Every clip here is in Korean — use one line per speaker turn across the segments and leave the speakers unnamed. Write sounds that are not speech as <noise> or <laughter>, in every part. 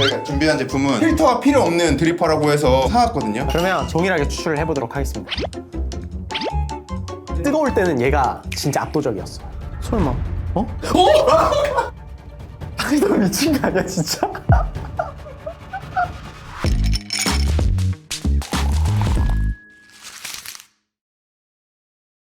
저희가 준비한 제품은 필터가 필요 없는 드리퍼라고 해서 사왔거든요.
그러면 동일하게 추출을 해보도록 하겠습니다. 뜨거울 때는 얘가 진짜 압도적이었어. 설마? 어? 어? <laughs> 아니 너 미친 거 아니야 진짜? <laughs>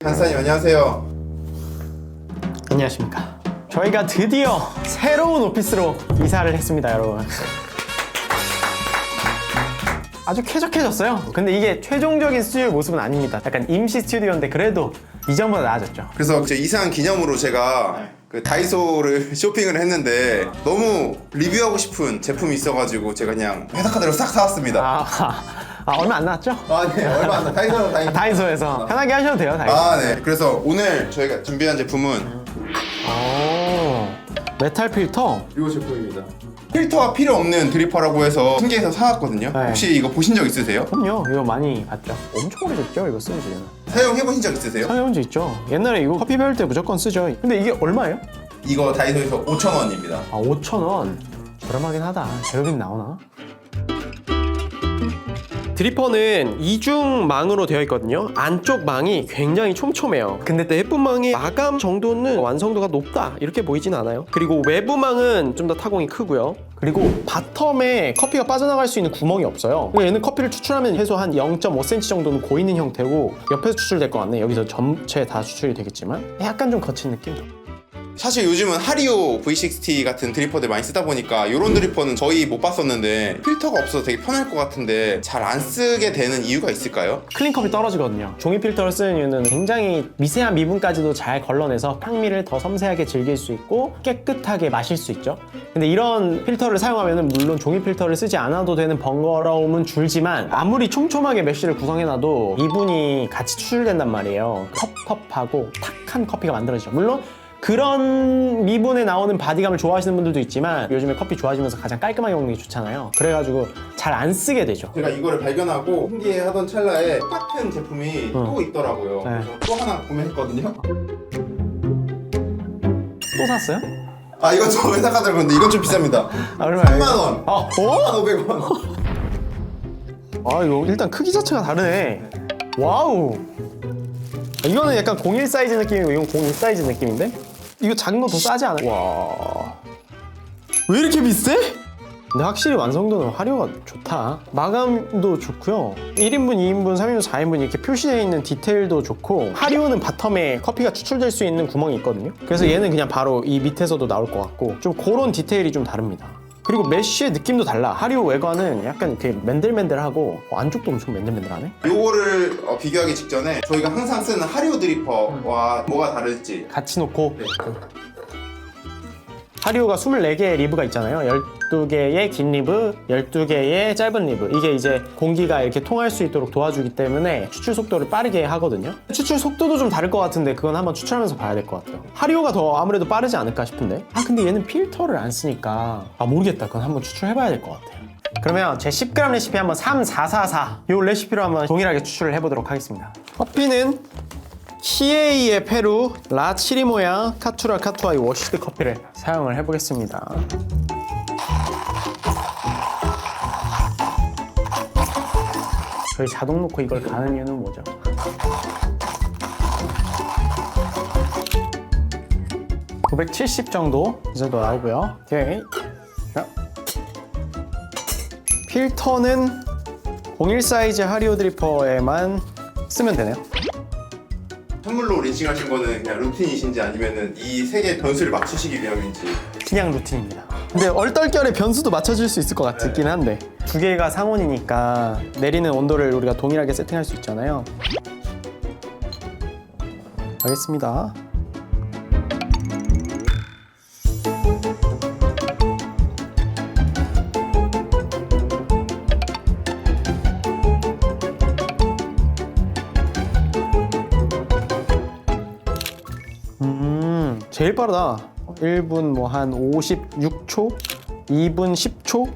간사님 안녕하세요.
안녕하십니까. 저희가 드디어 새로운 오피스로 이사를 했습니다, 여러분. 아주 쾌적해졌어요. 근데 이게 최종적인 스튜디오 모습은 아닙니다. 약간 임시 스튜디오인데 그래도 이전보다 나아졌죠.
그래서 제 이사한 기념으로 제가 그 다이소를 <laughs> 쇼핑을 했는데 너무 리뷰하고 싶은 제품이 있어가지고 제가 그냥 회사 카드로 싹 사왔습니다.
아, 아, 얼마 안 나왔죠?
아, 네. 얼마 안 나. 다이소로 다이
다이소에서 편하게 하셔도 돼요, 다이소.
아, 네. 그래서 오늘 저희가 준비한 제품은
오, 메탈 필터?
이 제품입니다. 필터가 필요 없는 드리퍼라고 해서 신기해서 사왔거든요.
네.
혹시 이거 보신 적 있으세요?
그럼요, 이거 많이 봤죠. 엄청 오래됐죠, 이거 쓰는 지는.
사용해 보신 적 있으세요?
사용해본 적 있죠. 옛날에 이거 커피 배울 때 무조건 쓰죠. 근데 이게 얼마예요?
이거 다이소에서 5,000원입니다.
아, 5,000원. 저렴하긴 하다. 재료비는 나오나? 드리퍼는 이중망으로 되어 있거든요. 안쪽 망이 굉장히 촘촘해요. 근데 내부망의 마감 정도는 완성도가 높다 이렇게 보이진 않아요. 그리고 외부망은 좀 더 타공이 크고요. 그리고 바텀에 커피가 빠져나갈 수 있는 구멍이 없어요. 얘는 커피를 추출하면 최소 한 0.5cm 정도는 고이는 형태고 옆에서 추출될 것 같네. 여기서 전체 다 추출이 되겠지만 약간 좀 거친 느낌.
사실 요즘은 하리오 V60 같은 드리퍼들 많이 쓰다 보니까 이런 드리퍼는 저희 못 봤었는데 필터가 없어서 되게 편할 것 같은데 잘 안 쓰게 되는 이유가 있을까요?
클린컵이 떨어지거든요. 종이 필터를 쓰는 이유는 굉장히 미세한 미분까지도 잘 걸러내서 향미를 더 섬세하게 즐길 수 있고 깨끗하게 마실 수 있죠. 근데 이런 필터를 사용하면 물론 종이 필터를 쓰지 않아도 되는 번거로움은 줄지만 아무리 촘촘하게 메쉬를 구성해놔도 미분이 같이 추출된단 말이에요. 텁텁하고 탁한 커피가 만들어지죠. 물론 그런 미분에 나오는 바디감을 좋아하시는 분들도 있지만 요즘에 커피 좋아지면서 가장 깔끔하게 먹는 게 좋잖아요. 그래가지고 잘 안 쓰게 되죠.
제가 이거를 발견하고 신기해하던 찰나에 똑같은 제품이 또 있더라고요.
네.
그래서 또 하나 구매했거든요.
또 샀어요?
아 이건 저 회사 카드로 근데 이건 좀 비쌉니다.
아, 얼마예요?
3만 원.
아, 어?
1,500원.
아 이거 일단 크기 자체가 다르네 와우 이거는 약간 01 사이즈 느낌이고 이건 02 사이즈 느낌인데? 이거 작은 거더 싸지 않아요? 와... 왜 이렇게 비싸? 근데 확실히 완성도는 화려가 좋다. 마감도 좋고요. 1인분, 2인분, 3인분, 4인분 이렇게 표시되어 있는 디테일도 좋고 하리오는 바텀에 커피가 추출될 수 있는 구멍이 있거든요. 그래서 얘는 그냥 바로 이 밑에서도 나올 것 같고 좀 그런 디테일이 좀 다릅니다 그리고 메쉬의 느낌도 달라. 하리오 외관은 약간 이렇게 맨들맨들하고 어, 안쪽도 엄청 맨들맨들하네.
요거를 어, 비교하기 직전에 저희가 항상 쓰는 하리오 드리퍼와 뭐가 다를지
같이 놓고
네.
하리오가 24개의 리브가 있잖아요. 12개의 긴 리브, 12개의 짧은 리브. 이게 이제 공기가 이렇게 통할 수 있도록 도와주기 때문에 추출 속도를 빠르게 하거든요. 추출 속도도 좀 다를 것 같은데 그건 한번 추출하면서 봐야 될 것 같아요. 하리오가 더 아무래도 빠르지 않을까 싶은데. 아 근데 얘는 필터를 안 쓰니까 아 모르겠다. 그건 한번 추출해 봐야 될 것 같아요. 그러면 제 10g 레시피 한번 3444. 이 레시피로 한번 동일하게 추출을 해보도록 하겠습니다. 커피는 키에이의 페루 라 치리 모양 카투라 카투아이 워시드 커피를 사용을 해보겠습니다. 저희 자동 놓고 이걸 가는 이유는 뭐죠? (970) 정도 이 정도 나오고요 오케이 자. 필터는 01 사이즈 하리오 드리퍼에만 쓰면 되네요
선물로 린칭하신 거는 그냥 루틴이신지 아니면은 이 세 개 변수를 맞추시기 위함인지
그냥 루틴입니다. 근데 얼떨결에 변수도 맞춰줄 수 있을 것 같긴 한데 두 개가 상온이니까 내리는 온도를 우리가 동일하게 세팅할 수 있잖아요. 알겠습니다. 제일 빠르다. 1분 뭐 한 56초? 2분 10초?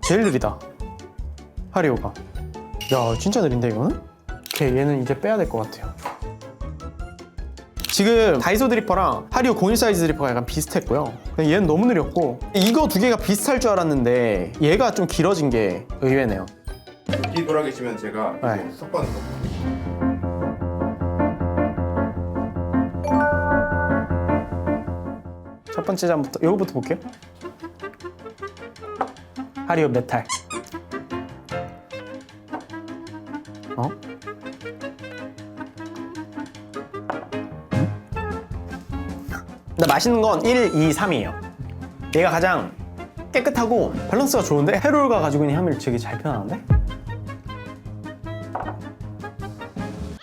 제일 느리다. 하리오가. 야, 진짜 느린데 이거는? 오케이, 얘는 이제 빼야 될 것 같아요. 지금 다이소 드리퍼랑 하리오 01 사이즈 드리퍼가 약간 비슷했고요. 근데 얘는 너무 느렸고 이거 두 개가 비슷할 줄 알았는데 얘가 좀 길어진 게 의외네요.
뒤 돌아 계시면 제가
네.
섞어는
첫 번째 잔부터 이거부터 볼게요. 하리오 메탈. 어? 나 맛있는 건 1, 2, 3이에요. 얘가 가장 깨끗하고 밸런스가 좋은데 헤롤가 가지고 있는 향미를 되게 잘 표현하는데?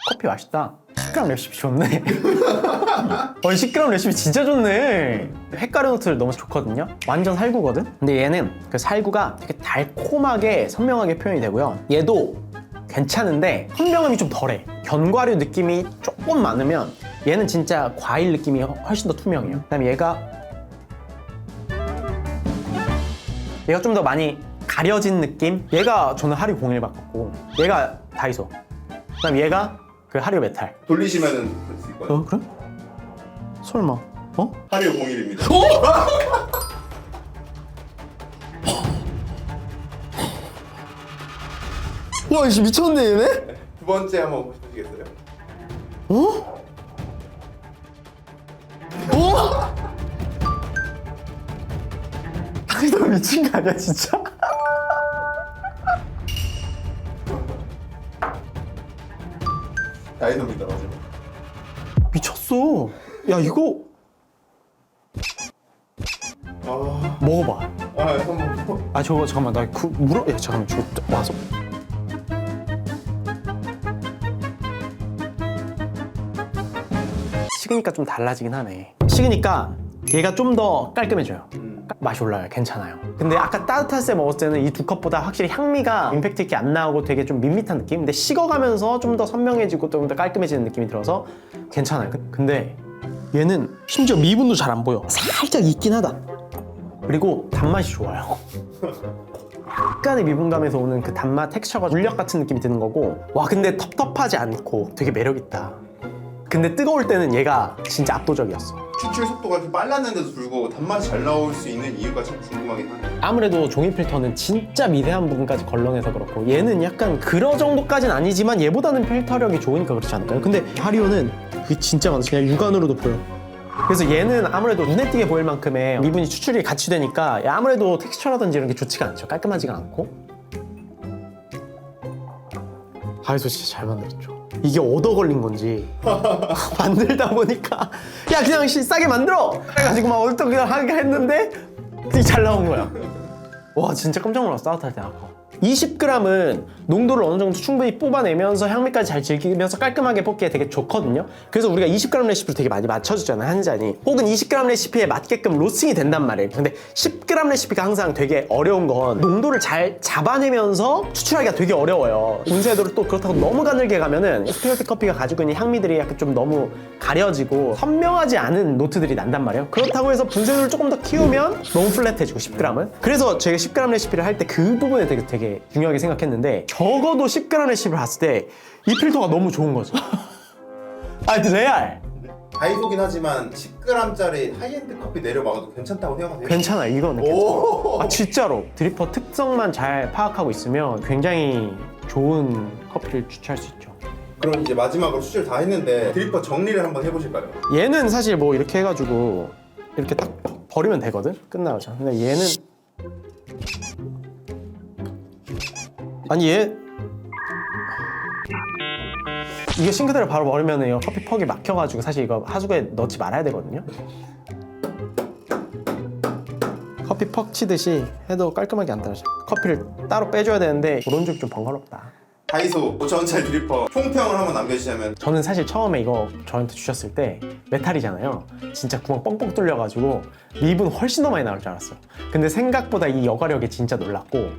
커피 맛있다. 10g 레시피 좋네. <laughs> 어, 10g 레시피 진짜 좋네. 햇가루 노트를 너무 좋거든요. 완전 살구거든. 근데 얘는 그 살구가 되게 달콤하게 선명하게 표현이 되고요. 얘도 괜찮은데 선명함이 좀 덜해. 견과류 느낌이 조금 많으면 얘는 진짜 과일 느낌이 훨씬 더 투명해요. 그다음에 얘가 얘가 좀 더 많이 가려진 느낌? 얘가 저는 하리 01 바꿨고 얘가 다이소. 그다음 얘가 그 하리오 메탈.
돌리시면은 볼수 있거든요.
어 그래? 설마? 어?
하리오 01입니다.
와 이씨 미쳤네 얘네?
두 번째 한번 보시겠어요?
어? 어? 아니 너 미친 거 아니야 진짜?
다이소입니다, 맞아요.
미쳤어 야 이거
아,
먹어봐.
아.
아 저거 잠깐만 나 그 물어 야 잠깐만 저거 와서. 식으니까 좀 달라지긴 하네. 식으니까 얘가 좀 더 깔끔해져요.
음.
맛이 올라요. 괜찮아요. 근데 아까 따뜻할 때 먹었을 때는 이 두 컵보다 확실히 향미가 임팩트 있게 안 나오고 되게 좀 밋밋한 느낌? 근데 식어가면서 좀 더 선명해지고 좀 더 깔끔해지는 느낌이 들어서 괜찮아요. 그- 근데 얘는 심지어 미분도 잘 안 보여. 살짝 있긴 하다. 그리고 단맛이 좋아요. 약간의 미분감에서 오는 그 단맛 텍스처가 물엿 같은 느낌이 드는 거고 와 근데 텁텁하지 않고 되게 매력있다 근데 뜨거울 때는 얘가 진짜 압도적이었어.
추출 속도가 좀 빨랐는데도 불구하고 단맛이 잘 나올 수 있는 이유가 참 궁금하긴 하네요.
아무래도 종이 필터는 진짜 미세한 부분까지 걸러내서 그렇고 얘는 약간 그런 정도까지는 아니지만 얘보다는 필터력이 좋으니까 그렇지 않을까요? 근데 하리오는 그게 진짜 많아. 그냥 육안으로도 보여 그래서 얘는 아무래도 눈에 띄게 보일 만큼의 미분이 추출이 같이 되니까 아무래도 텍스처라든지 이런 게 좋지가 않죠. 깔끔하지가 않고. 다이소 진짜 잘 만들었죠 이게 얻어 걸린 건지. <laughs> 만들다 보니까 야 그냥 씨 싸게 만들어! 그래가지고 막 어떻게 하게 했는데 되게 잘 나온 거야. 와 진짜 깜짝 놀랐어. 따뜻할 때 아까 20g은 농도를 어느 정도 충분히 뽑아내면서 향미까지 잘 즐기면서 깔끔하게 뽑기에 되게 좋거든요. 그래서 우리가 20g 레시피를 되게 많이 맞춰주잖아요 한 잔이. 혹은 20g 레시피에 맞게끔 로스팅이 된단 말이에요. 근데 10g 레시피가 항상 되게 어려운 건 농도를 잘 잡아내면서 추출하기가 되게 어려워요. 운세도를 또 그렇다고 너무 가늘게 가면은 스페셜티 커피가 가지고 있는 향미들이 약간 좀 너무 가려지고 선명하지 않은 노트들이 난단 말이에요. 그렇다고 해서 분쇄도를 조금 더 키우면 너무 플랫해지고 10g은 그래서 제가 10g 레시피를 할 때 그 부분에 되게, 되게 중요하게 생각했는데 적어도 10g 레시피를 봤을 때 이 필터가 너무 좋은 거죠. <laughs> 아 레알!
다이소긴 하지만 10g짜리 하이엔드 커피 내려막아도 괜찮다고 생각하세요?
괜찮아요. 이거는 괜찮아요.
오!
아 진짜로. 드리퍼 특성만 잘 파악하고 있으면 굉장히 좋은 커피를 추출할 수 있죠.
그럼 이제 마지막으로 수술 다 했는데 드리퍼 정리를 한번 해보실까요?
얘는 사실 뭐 이렇게 해가지고 이렇게 딱 버리면 되거든? 끝나죠 근데 얘는 아니 얘 이게 싱크대를 바로 버리면 이 커피 퍽이 막혀가지고 사실 이거 하수구에 넣지 말아야 되거든요 커피 퍽 치듯이 해도 깔끔하게 안 떨어져 커피를 따로 빼줘야 되는데 그런 쪽이 좀 번거롭다
다이소 5천원짜리 드리퍼 총평을 한번 남겨주시면
저는 사실 처음에 이거 저한테 주셨을 때 메탈이잖아요. 진짜 구멍 뻥뻥 뚫려가지고 립은 훨씬 더 많이 나올 줄 알았어요. 근데 생각보다 이 여과력이 진짜 놀랐고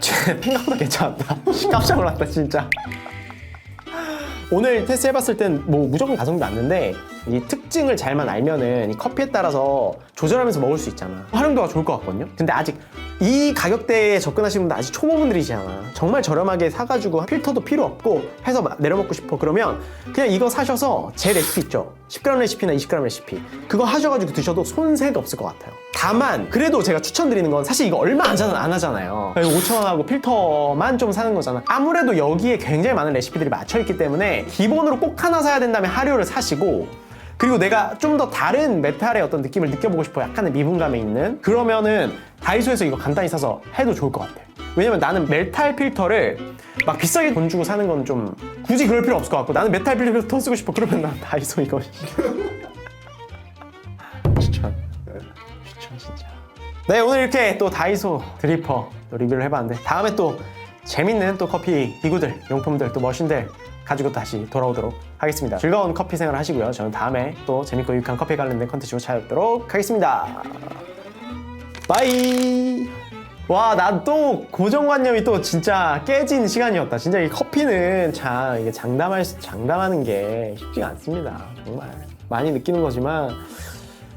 생각보다 괜찮았다. 깜짝 놀랐다 진짜. 오늘 테스트 해봤을 땐 뭐 무조건 가성비 맞는데 이 특징을 잘만 알면은 이 커피에 따라서 조절하면서 먹을 수 있잖아. 활용도가 좋을 것 같거든요. 근데 아직 이 가격대에 접근하시는 분들 아직 초보분들이시잖아. 정말 저렴하게 사가지고 필터도 필요 없고 해서 마- 내려먹고 싶어. 그러면 그냥 이거 사셔서 제 레시피 있죠. 10g 레시피나 20g 레시피. 그거 하셔가지고 드셔도 손색이 없을 것 같아요. 다만 그래도 제가 추천드리는 건 사실 이거 얼마 안, 안 하잖아요. 5천원하고 필터만 좀 사는 거잖아. 아무래도 여기에 굉장히 많은 레시피들이 맞춰있기 때문에 기본으로 꼭 하나 사야 된다면 하류를 사시고 그리고 내가 좀 더 다른 메탈의 어떤 느낌을 느껴보고 싶어 약간의 미분감이 있는 그러면은 다이소에서 이거 간단히 사서 해도 좋을 것 같아. 왜냐면 나는 메탈 필터를 막 비싸게 돈 주고 사는 건 좀 굳이 그럴 필요 없을 것 같고 나는 메탈 필터 쓰고 싶어. 그러면 난 다이소 이거. <laughs> 추천. 추천 진짜. 네 오늘 이렇게 또 다이소 드리퍼 또 리뷰를 해봤는데 다음에 또 재밌는 또 커피 기구들 용품들 또 머신들 가지고 다시 돌아오도록 하겠습니다. 즐거운 커피 생활 하시고요. 저는 다음에 또 재밌고 유익한 커피 관련된 컨텐츠로 찾아뵙도록 하겠습니다. 바이. 와 난 또 고정관념이 또 진짜 깨진 시간이었다. 진짜 이 커피는 참 이게 장담할 수- 장담하는 게 쉽지가 않습니다. 정말 많이 느끼는 거지만